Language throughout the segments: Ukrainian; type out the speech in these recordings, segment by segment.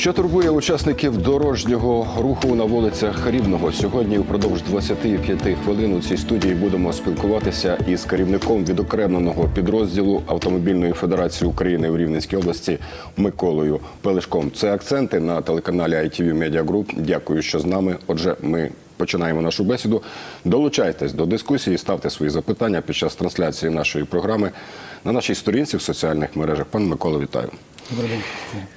Що турбує учасників дорожнього руху на вулицях Рівного? Сьогодні впродовж 25 хвилин у цій студії будемо спілкуватися із керівником відокремленого підрозділу Автомобільної федерації України в Рівненській області Миколою Пелешком. Це акценти на телеканалі ITV Media Group. Дякую, що з нами. Отже, ми починаємо нашу бесіду. Долучайтесь до дискусії, ставте свої запитання під час трансляції нашої програми на нашій сторінці в соціальних мережах. Пан Микола, вітаю. Добрий день.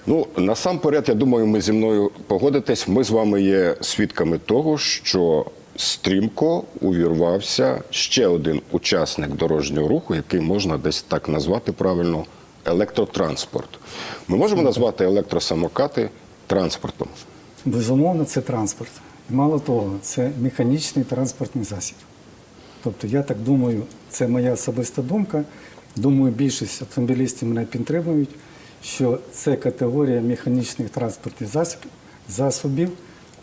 Ну насамперед, я думаю, ми зі мною погодитесь. Ми з вами є свідками того, що стрімко увірвався ще один учасник дорожнього руху, який можна десь так назвати правильно електротранспорт. Ми можемо назвати електросамокати транспортом. Безумовно, це транспорт. І мало того, це механічний транспортний засіб. Тобто, я так думаю, це моя особиста думка. Думаю, більшість автомобілістів мене підтримують, що це категорія механічних транспортних засобів, засобів,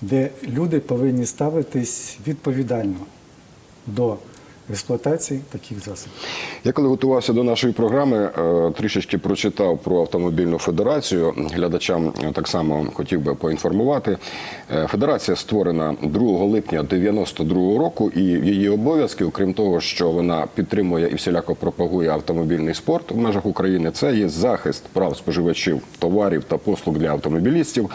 де люди повинні ставитись відповідально до експлуатації таких засобів. Я коли готувався до нашої програми, е, трішечки прочитав про автомобільну федерацію. Глядачам е, так само хотів би поінформувати. Е, Федерація створена 2 липня 92 року, і її обов'язки, окрім того, що вона підтримує і всіляко пропагує автомобільний спорт в межах України, це є захист прав споживачів товарів та послуг для автомобілістів,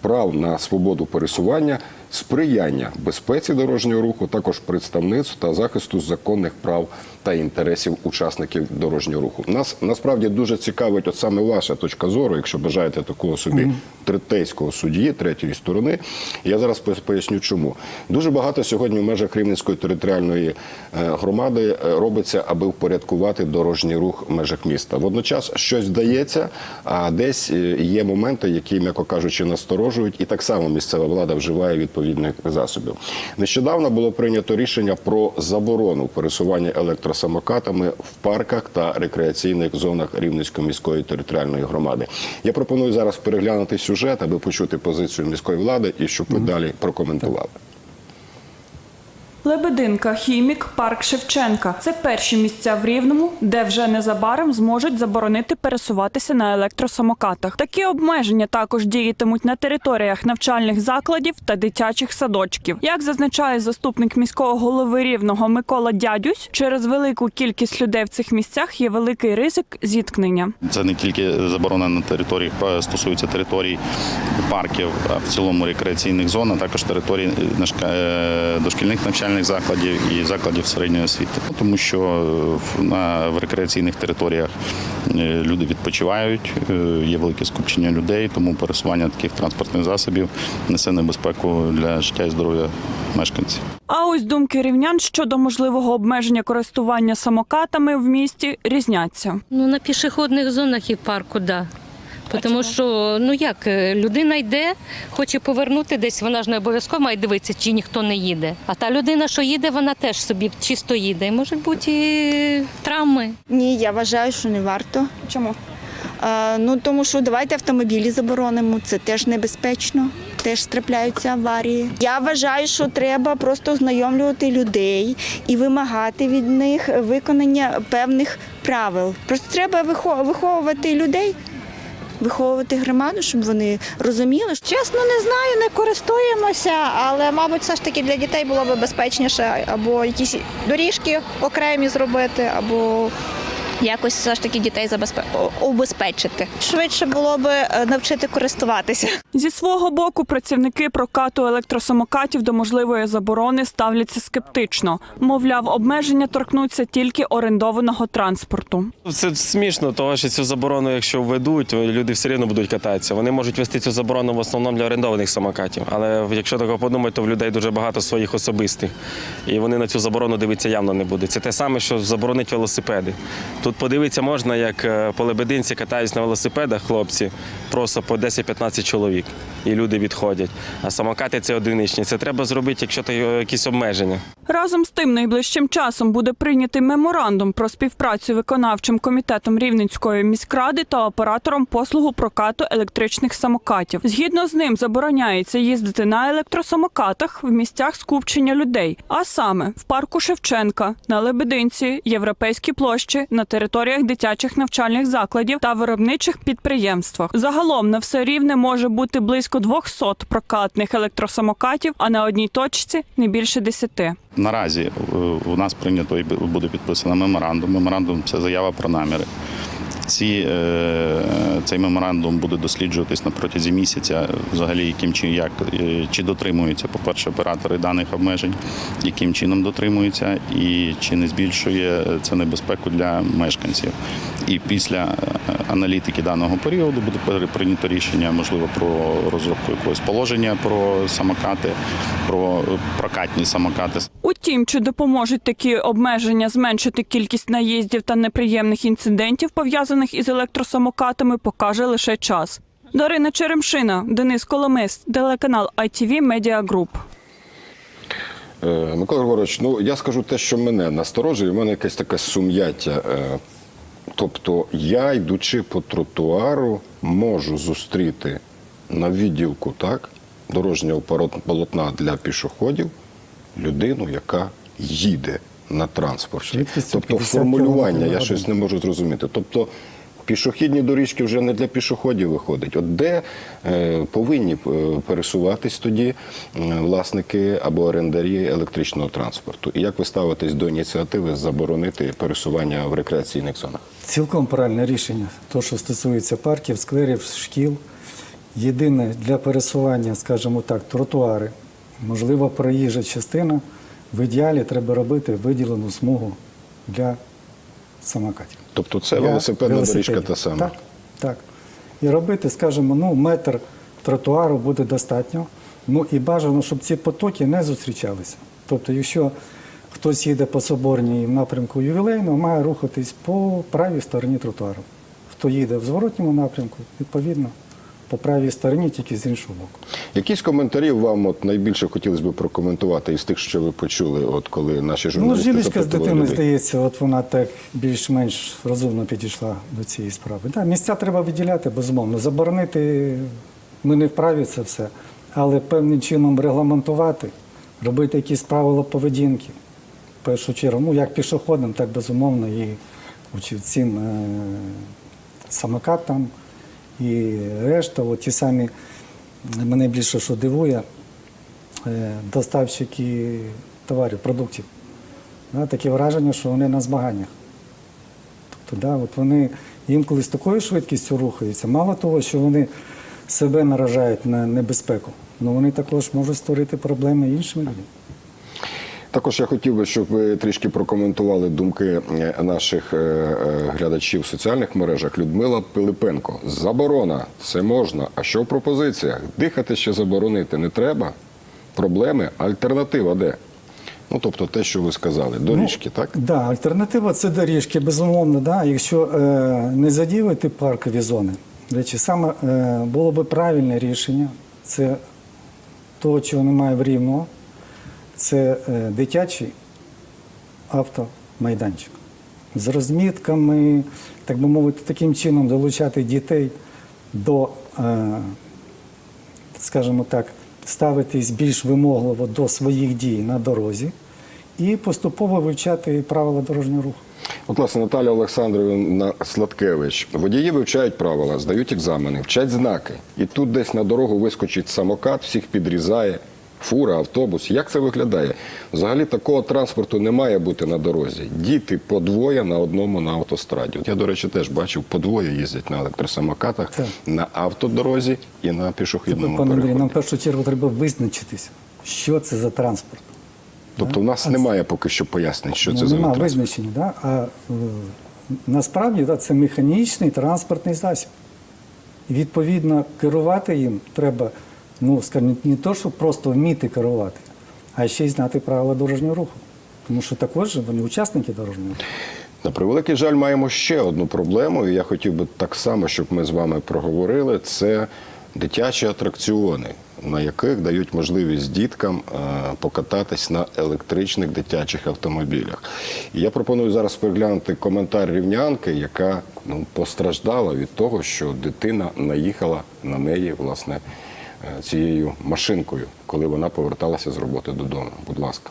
прав на свободу пересування, сприяння безпеці дорожнього руху, також представництв та захисту законних прав та інтересів учасників дорожнього руху. Нас насправді дуже цікавить от саме ваша точка зору, якщо бажаєте такого собі третейського судді, третьої сторони. Я зараз поясню, чому дуже багато сьогодні в межах Рівненської територіальної е, громади е, робиться, аби впорядкувати дорожній рух в межах міста. Водночас щось вдається, а десь е, є моменти, які, м'яко кажучи, насторожують, і так само місцева влада вживає відповідних засобів. Нещодавно було прийнято рішення про заборону пересування електросамокатами в парках та рекреаційних зонах Рівненської міської територіальної громади. Я пропоную зараз переглянути сюжет, аби почути позицію міської влади і щоб ви далі прокоментували. Лебединка, хімік, парк Шевченка це перші місця в Рівному, де вже незабаром зможуть заборонити пересуватися на електросамокатах. Такі обмеження також діятимуть на територіях навчальних закладів та дитячих садочків. Як зазначає заступник міського голови Рівного Микола Дядюсь, через велику кількість людей в цих місцях є великий ризик зіткнення. Це не тільки заборона на території, стосується територій парків, а в цілому рекреаційних зон, а також територій е, е, дошкільних навчальних закладів і закладів середньої освіти. Тому що е, в- на в рекреаційних територіях е, люди відпочивають, е, є велике скупчення людей, тому пересування таких транспортних засобів несе небезпеку для життя і здоров'я мешканців. А ось думки рівнян щодо можливого обмеження користування самокатами в місті різняться. Ну, на пішохідних зонах і в парку, так. Да. Тому що ну як е, людина йде, хоче повернути десь, вона ж не обов'язково має дивитися, чи ніхто не їде. А та людина, що їде, вона теж собі чисто їде. І можуть бути і травми. Ні, я вважаю, що не варто. Чому? А, ну тому що давайте автомобілі заборонимо. Це теж небезпечно, теж трапляються аварії. Я вважаю, що треба просто ознайомлювати людей і вимагати від них виконання певних правил. Просто треба вихо- виховувати людей. Виховувати громаду, щоб вони розуміли, Чесно, не знаю, не користуємося, але, мабуть, все ж таки для дітей було б безпечніше або якісь доріжки окремі зробити, або якось все ж таки дітей забезпе... о- Швидше було б е, навчити користуватися. Зі свого боку, працівники прокату електросамокатів до можливої заборони ставляться скептично. Мовляв, обмеження торкнуться тільки орендованого транспорту. Це смішно, тому що цю заборону, якщо введуть, люди все рівно будуть кататися. Вони можуть вести цю заборону в основному для орендованих самокатів. Але якщо так подумати, то в людей дуже багато своїх особистих. І вони на цю заборону дивитися явно не будуть. Це те саме, що заборонить велосипеди. Тут подивитися можна, як е, по лебединці катаються на велосипедах хлопці, просто по 10-15 чоловік. І люди відходять. А самокати це одиничні. Це треба зробити, якщо то якісь обмеження. Разом з тим, найближчим часом буде прийнятий меморандум про співпрацю виконавчим комітетом Рівненської міськради та оператором послугу прокату електричних самокатів. Згідно з ним забороняється їздити на електросамокатах в місцях скупчення людей, а саме в парку Шевченка, на Лебединці, Європейській площі, на територіях дитячих навчальних закладів та виробничих підприємствах. Загалом на все рівне може бути близько 200 прокатних електросамокатів, а на одній точці не більше 10. Наразі е, у нас прийнято і буде підписано меморандум. Меморандум це заява про наміри. Ці, е, цей меморандум буде досліджуватись на протязі місяця, взагалі, яким чи як е, чи дотримуються, по-перше, оператори даних обмежень, яким чином дотримуються, і чи не збільшує це небезпеку для мешканців. І після е, аналітики даного періоду буде прийнято рішення, можливо, про розробку якогось положення про самокати, про е, прокатні самокати. Утім, чи допоможуть такі обмеження зменшити кількість наїздів та неприємних інцидентів, пов'язаних із електросамокатами, покаже лише час. Дарина Черемшина, Денис Коломис, телеканал ITV Media Group. Е, Микола Григорович, ну я скажу те, що мене насторожує, у мене якесь таке сум'яття. Тобто я, йдучи по тротуару, можу зустріти на відділку так, дорожнього полотна для пішоходів людину, яка їде на транспорті. Тобто формулювання я щось не можу зрозуміти. Тобто пішохідні доріжки вже не для пішоходів виходить. От де е, повинні е, пересуватись тоді е, власники або орендарі електричного транспорту? І як ви ставитесь до ініціативи заборонити пересування в рекреаційних зонах? Цілком правильне рішення. То, що стосується парків, скверів, шкіл. Єдине для пересування, скажімо так, тротуари, можливо, проїжджа частина. В ідеалі треба робити виділену смугу для самокатів. Тобто це велосипедна доріжка та сама. Так, так. І робити, скажімо, ну, метр тротуару буде достатньо. Ну і бажано, щоб ці потоки не зустрічалися. Тобто, якщо хтось їде по соборній в напрямку ювілейного, має рухатись по правій стороні тротуару. Хто їде в зворотньому напрямку, відповідно, по правій стороні, тільки з іншого боку. Якісь коментарі вам от найбільше хотілося б прокоментувати із тих, що ви почули, от коли наші журналісти Ну, жіночка з дитиною, людей? здається, от вона так більш-менш розумно підійшла до цієї справи. Да, місця треба виділяти, безумовно. Заборонити ми не вправі це все, але певним чином регламентувати, робити якісь правила поведінки. В першу чергу, ну як пішоходам, так безумовно і цим е, самокатам і решта. От ті самі мене більше що дивує, е, доставщики товарів, продуктів. Таке враження, що вони на змаганнях. Тобто, да, от вони інколи з такою швидкістю рухаються. Мало того, що вони себе наражають на небезпеку, але вони також можуть створити проблеми іншим людям. Також я хотів би, щоб ви трішки прокоментували думки е, наших е, е, глядачів в соціальних мережах. Людмила Пилипенко. Заборона, це можна. А що в пропозиціях? Дихати ще заборонити не треба. Проблеми, альтернатива де? Ну, тобто те, що ви сказали, доріжки, так? Да, альтернатива це доріжки, безумовно. Да. Якщо е, не задіювати паркові зони, речі, саме е, було би правильне рішення. Це того, чого немає в Рівного, це е, дитячий автомайданчик. З розмітками, так би мовити, таким чином долучати дітей до, е, скажімо так, ставитись більш вимогливо до своїх дій на дорозі і поступово вивчати правила дорожнього руху. От, власне, Наталя Олександрівна Сладкевич. Водії вивчають правила, здають екзамени, вчать знаки. І тут десь на дорогу вискочить самокат, всіх підрізає, фура, автобус. Як це виглядає? Взагалі такого транспорту не має бути на дорозі. Діти по двоє на одному на автостраді. От я, до речі, теж бачив, по двоє їздять на електросамокатах Так. на автодорозі і на пішохідному Пане Андрій, переході. нам в першу чергу треба визначитись, що це за транспорт. Тобто в нас немає поки що пояснень, що це ну, за нема транспорт. визначення, да? а е, насправді да, це механічний транспортний засіб. Відповідно керувати їм треба, ну, скажімо, не то, щоб просто вміти керувати, а ще й знати правила дорожнього руху. Тому що також вони учасники дорожнього руху. На превеликий жаль, маємо ще одну проблему, і я хотів би так само, щоб ми з вами проговорили. Це дитячі атракціони, на яких дають можливість діткам е, покататись на електричних дитячих автомобілях. І я пропоную зараз переглянути коментар рівнянки, яка ну, постраждала від того, що дитина наїхала на неї власне цією машинкою, коли вона поверталася з роботи додому. Будь ласка.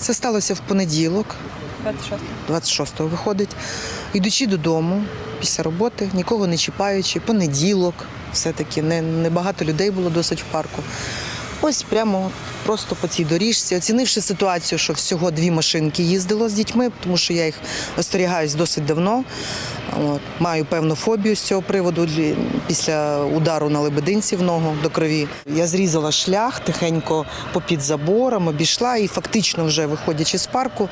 Це сталося в понеділок, 26-го виходить. Йдучи додому після роботи, нікого не чіпаючи, понеділок, все-таки не, не людей було досить в парку. Ось прямо просто по цій доріжці, оцінивши ситуацію, що всього дві машинки їздило з дітьми, тому що я їх остерігаюсь досить давно. От, маю певну фобію з цього приводу після удару на лебединці в ногу до крові. Я зрізала шлях тихенько попід забором, обійшла і фактично, вже виходячи з парку,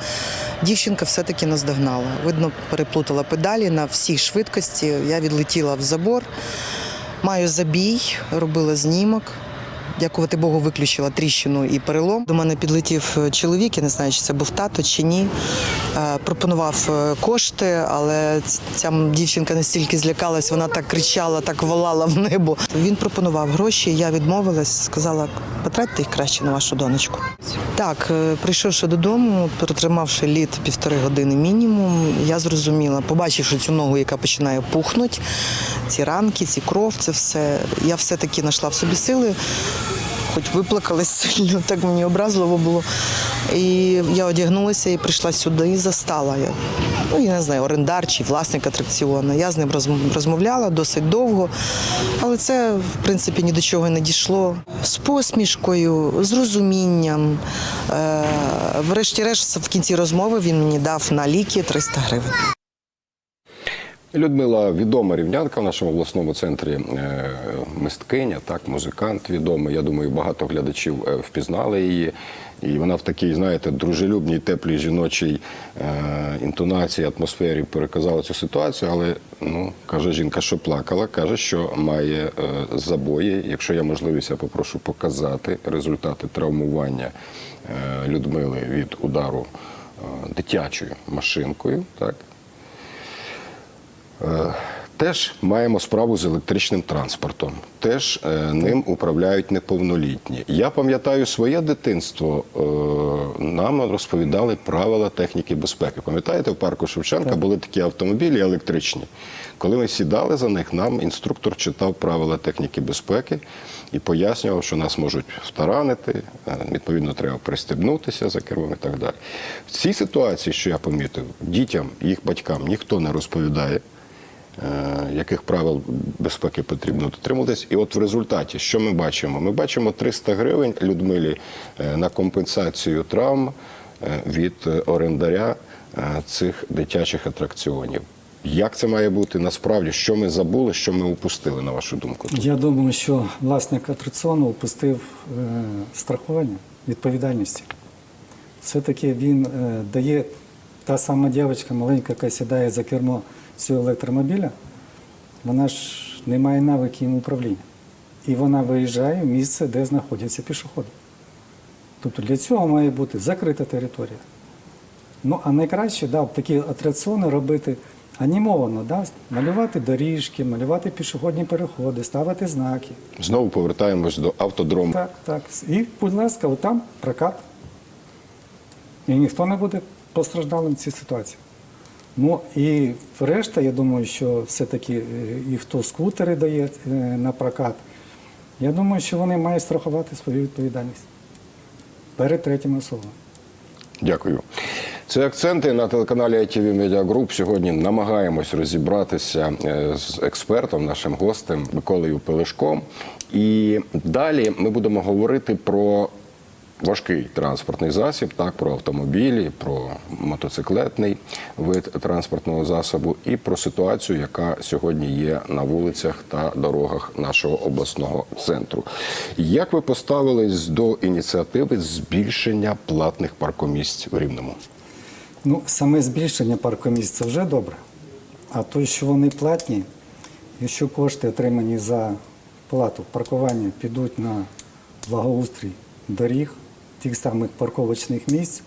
дівчинка все-таки наздогнала. Видно, переплутала педалі на всій швидкості. Я відлетіла в забор. Маю забій, робила знімок. Дякувати Богу, виключила тріщину і перелом. До мене підлетів е, чоловік, я не знаю, чи це був тато чи ні. Е, Пропонував е, кошти, але ця дівчинка настільки злякалась, вона так кричала, так волала в небо. Він пропонував гроші, я відмовилась, сказала, потратьте їх краще на вашу донечку. Так, прийшовши додому, протримавши літ півтори години мінімум, я зрозуміла, побачивши цю ногу, яка починає пухнути, ці ранки, ці кров, це все. Я все-таки знайшла в собі сили, хоч виплакалась сильно, так мені образливо було. І я одягнулася і прийшла сюди і застала. Я, ну, я не знаю, орендар чи власник атракціону. Я з ним розмовляла досить довго, але це, в принципі, ні до чого не дійшло. З посмішкою, з розумінням. Е, врешті-решт, в кінці розмови він мені дав на ліки 300 гривень. Людмила відома рівнянка в нашому обласному центрі е, мисткиня, так, музикант відомий. Я думаю, багато глядачів е, впізнали її. І вона в такій, знаєте, дружелюбній, теплій жіночій е, інтонації, атмосфері переказала цю ситуацію. Але ну каже жінка, що плакала, каже, що має забої. Якщо є можливість, я попрошу показати результати травмування Людмили від удару дитячою машинкою. Так, Теж маємо справу з електричним транспортом. Теж е, ним управляють неповнолітні. Я пам'ятаю своє дитинство. е, Нам розповідали правила техніки безпеки. Пам'ятаєте, в парку Шевченка були такі автомобілі електричні. Коли ми сідали за них, нам інструктор читав правила техніки безпеки і пояснював, що нас можуть втаранити, е, відповідно, треба пристебнутися за кермом і так далі. В цій ситуації, що я помітив, дітям, їх батькам ніхто не розповідає. Е, яких правил безпеки потрібно дотримуватись. І от в результаті, що ми бачимо? Ми бачимо 300 гривень Людмилі е, на компенсацію травм е, від орендаря цих дитячих атракціонів. Як це має бути насправді? Що ми забули, що ми упустили, на вашу думку? Я думаю, що власник атракціону упустив страхування відповідальності. Все-таки він дає та сама дівчинка маленька, яка сідає за кермо цього електромобіля, вона ж не має навиків управління. І вона виїжджає в місце, де знаходяться пішоходи. Тобто для цього має бути закрита територія. Ну, а найкраще да, такі атракціони робити анімовано, да, малювати доріжки, малювати пішохідні переходи, ставити знаки. Знову повертаємось до автодрому. Так, так. І, будь ласка, отам прокат. І ніхто не буде постраждалим в цій ситуації. Ну і решта, я думаю, що все-таки е, і хто скутери дає е, на прокат, я думаю, що вони мають страхувати свою відповідальність перед третіми особами. Дякую. Це акценти на телеканалі ITV Media Group. Сьогодні намагаємось розібратися е, з експертом, нашим гостем Миколою Пелешком. І далі ми будемо говорити про важкий транспортний засіб, так, про автомобілі, про мотоциклетний вид транспортного засобу і про ситуацію, яка сьогодні є на вулицях та дорогах нашого обласного центру. Як ви поставились до ініціативи збільшення платних паркомісць в Рівному? Ну, саме збільшення паркомісць це вже добре. А то, що вони платні, якщо кошти, отримані за плату паркування, підуть на благоустрій доріг, тих самих парковочних місць,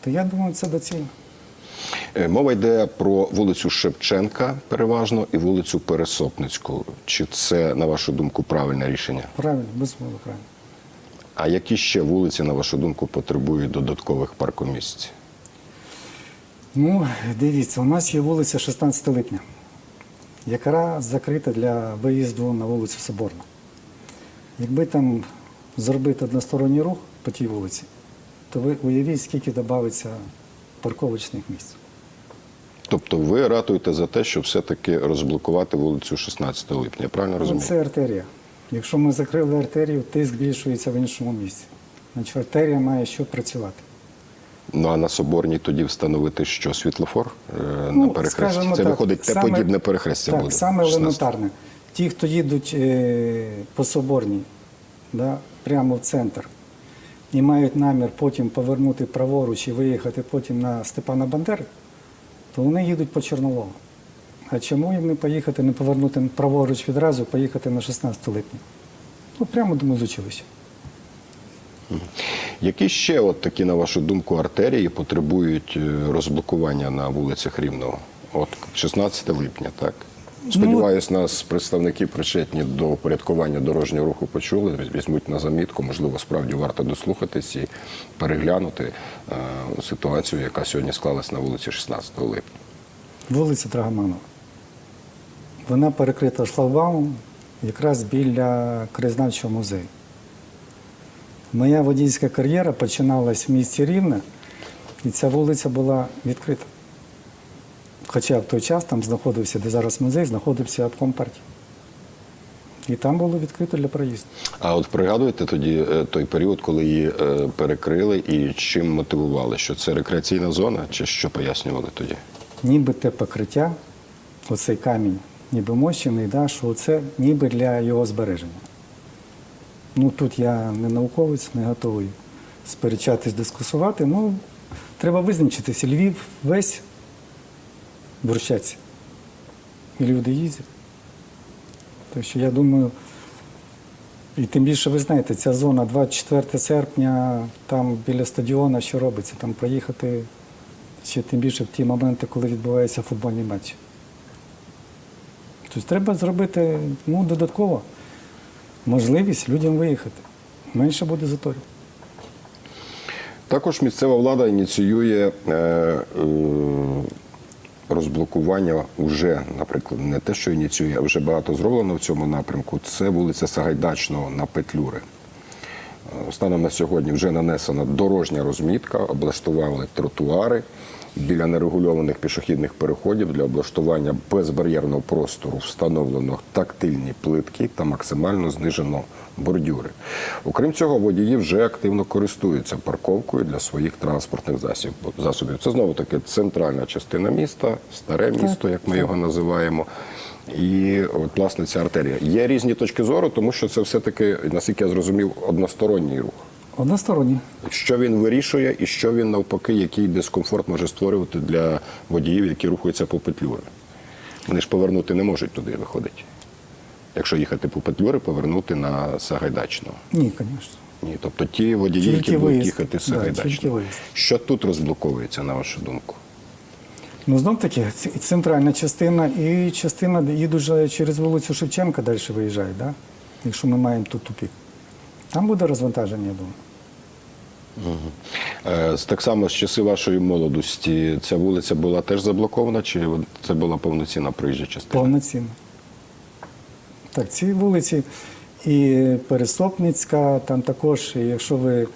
то я думаю, це доцільно. Е, Мова йде про вулицю Шевченка переважно і вулицю Пересопницьку. Чи це, на вашу думку, правильне рішення? Правильно, безумовно, правильно. А які ще вулиці, на вашу думку, потребують додаткових паркомісць? Ну, дивіться, у нас є вулиця 16 липня, яка закрита для виїзду на вулицю Соборну. Якби там зробити односторонній рух по тій вулиці, то ви уявіть, скільки додається парковочних місць. Тобто ви ратуєте за те, щоб все-таки розблокувати вулицю 16 липня. Я правильно розумію? Це артерія. Якщо ми закрили артерію, тиск збільшується в іншому місці. Значить, артерія має що працювати. Ну а на соборній тоді встановити що світлофор е, на Ну, перехресті. Це так, виходить те саме- подібне перехрестя так, буде. саме 16. елементарне. Ті, хто їдуть е, по Соборній, да, прямо в центр, і мають намір потім повернути праворуч і виїхати потім на Степана Бандери, то вони їдуть по Чорноволу. А чому їм не поїхати, не повернути праворуч відразу, поїхати на 16 липня? Ну, прямо до музучилища. Які ще, от такі, на вашу думку, артерії потребують е, розблокування на вулицях Рівного? От 16 липня, так? Ну, Сподіваюсь, нас представники причетні до упорядкування дорожнього руху почули, візьмуть на замітку. Можливо, справді варто дослухатись і переглянути е, ситуацію, яка сьогодні склалась на вулиці 16 липня. Вулиця Драгоманова. Вона перекрита шлагбаумом якраз біля краєзнавчого музею. Моя водійська кар'єра починалась в місті Рівне, і ця вулиця була відкрита. Хоча в той час там знаходився, де зараз музей, знаходився обком партії. І там було відкрито для проїзду. А от пригадуєте тоді е, той період, коли її е, перекрили і чим мотивували? Що це рекреаційна зона, чи що пояснювали тоді? ніби те покриття, оцей камінь, ніби мощений, да, що це ніби для його збереження. Ну тут я не науковець, не готовий сперечатись, дискусувати. Ну, треба визначитися. Львів весь бурчаться. І люди їздять. Так що я думаю, і тим більше ви знаєте, ця зона 24 серпня, там біля стадіона, що робиться, там проїхати ще тим більше в ті моменти, коли відбуваються футбольні матчі. Тобто треба зробити ну, додатково можливість людям виїхати. Менше буде заторів. Також місцева влада ініціює е, е, розблокування вже, наприклад, не те, що ініціює, а вже багато зроблено в цьому напрямку. Це вулиця Сагайдачного на Петлюри. Е, Станом на сьогодні вже нанесена дорожня розмітка, облаштували тротуари біля нерегульованих пішохідних переходів для облаштування безбар'єрного простору встановлено тактильні плитки та максимально знижено бордюри. Окрім цього, водії вже активно користуються парковкою для своїх транспортних засобів. Це знову таки центральна частина міста, старе місто, як ми його називаємо. І от, власне ця артерія. Є різні точки зору, тому що це все-таки, наскільки я зрозумів, односторонній рух. Односторонні. Що він вирішує, і що він навпаки, який дискомфорт може створювати для водіїв, які рухаються по петлюри. Вони ж повернути не можуть туди, виходить. Якщо їхати по петлюри, повернути на Сагайдачного. Ні, звісно. Ні, тобто ті водії, Тільки які будуть виїзд. їхати з Да, Сагайдачного. виїзд. Що тут розблоковується, на вашу думку? Ну, знов таки, центральна частина і частина, їдуть вже через вулицю Шевченка далі виїжджають, да? якщо ми маємо тут тупік. Там буде розвантаження, я думаю. Е, Так само з часи вашої молодості ця вулиця була теж заблокована, чи це була повноцінна проїжджа частина? Повноцінно. Так, ці вулиці і Пересопницька, там також, якщо ви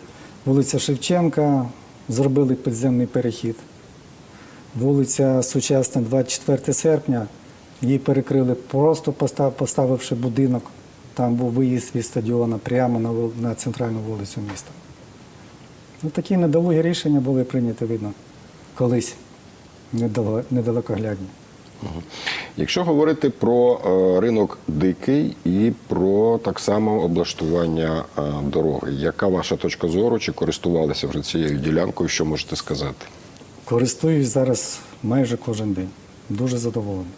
вулиця Шевченка, зробили підземний перехід. Вулиця Сучасна, 24 серпня, її перекрили просто поставивши будинок. Там був виїзд від стадіону прямо на, на центральну вулицю міста. Ну, такі недолугі рішення були прийняті, видно, колись недалекоглядні. Якщо говорити про е, ринок дикий і про так само облаштування е, дороги, яка ваша точка зору? Чи користувалися вже цією ділянкою? Що можете сказати? Користуюсь зараз майже кожен день. Дуже задоволений.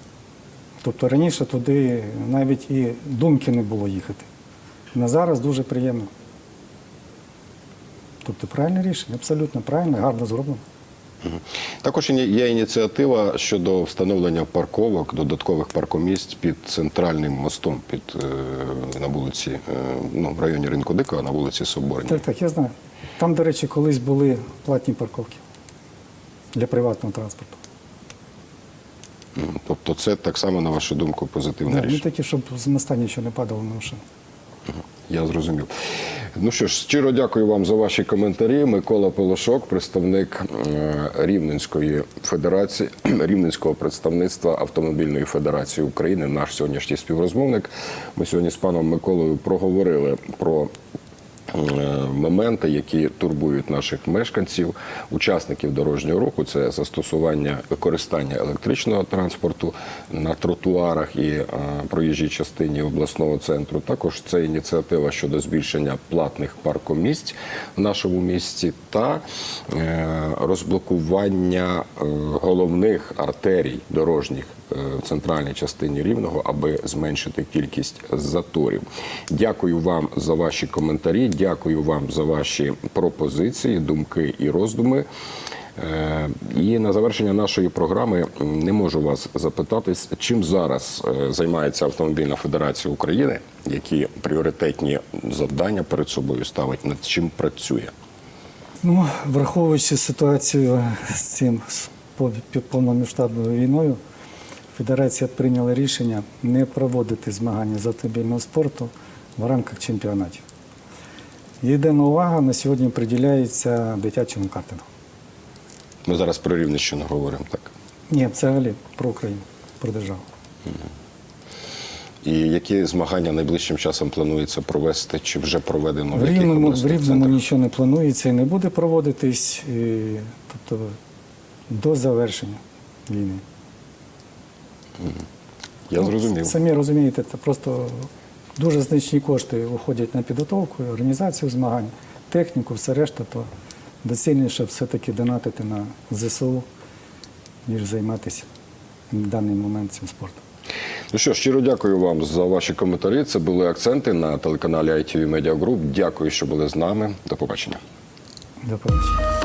Тобто раніше туди навіть і думки не було їхати. На зараз дуже приємно. Тобто правильне рішення, абсолютно правильне, гарно зроблено. Також є ініціатива щодо встановлення парковок, додаткових паркомісць під центральним мостом, під е, на вулиці, е, ну в районі ринку Дикого, на вулиці Соборній. Так, так, я знаю. Там, до речі, колись були платні парковки для приватного транспорту. Тобто, це так само, на вашу думку, позитивне Да, ну рішення. такі, щоб з моста нічого не падало на машину. Я зрозумів. Ну що ж, щиро дякую вам за ваші коментарі. Микола Полошок, представник е, Рівненської федерації, Рівненського представництва Автомобільної Федерації України, наш сьогоднішній співрозмовник. Ми сьогодні з паном Миколою проговорили про моменти, які турбують наших мешканців, учасників дорожнього руху. Це застосування використання електричного транспорту на тротуарах і е, проїжджій частині обласного центру. Також це ініціатива щодо збільшення платних паркомісць в нашому місті та е, розблокування е, головних артерій дорожніх е, в центральній частині рівного, аби зменшити кількість заторів. Дякую вам за ваші коментарі. Дякую вам за ваші пропозиції, думки і роздуми. Е, І на завершення нашої програми не можу вас запитатись, чим зараз е, займається Автомобільна Федерація України, які пріоритетні завдання перед собою ставить, над чим працює. Ну, враховуючи ситуацію з цим повномасштабною війною, федерація прийняла рішення не проводити змагання з автомобільного спорту в рамках чемпіонатів. Єдина увага на сьогодні приділяється дитячому картингу. Ми зараз про Рівненщину говоримо, так? Ні, взагалі про Україну, про державу. І які змагання найближчим часом планується провести, чи вже проведено В Рівному, в обласних Рівному нічого не планується і не буде проводитись, і, тобто до завершення війни. Я Ну, зрозумів. Самі розумієте, це просто дуже значні кошти уходять на підготовку, організацію змагань, техніку, все решта, то доцільніше все-таки донатити на ЗСУ, ніж займатися в даний момент цим спортом. Ну що, щиро дякую вам за ваші коментарі. Це були акценти на телеканалі ITV Media Group. Дякую, що були з нами. До побачення. До побачення.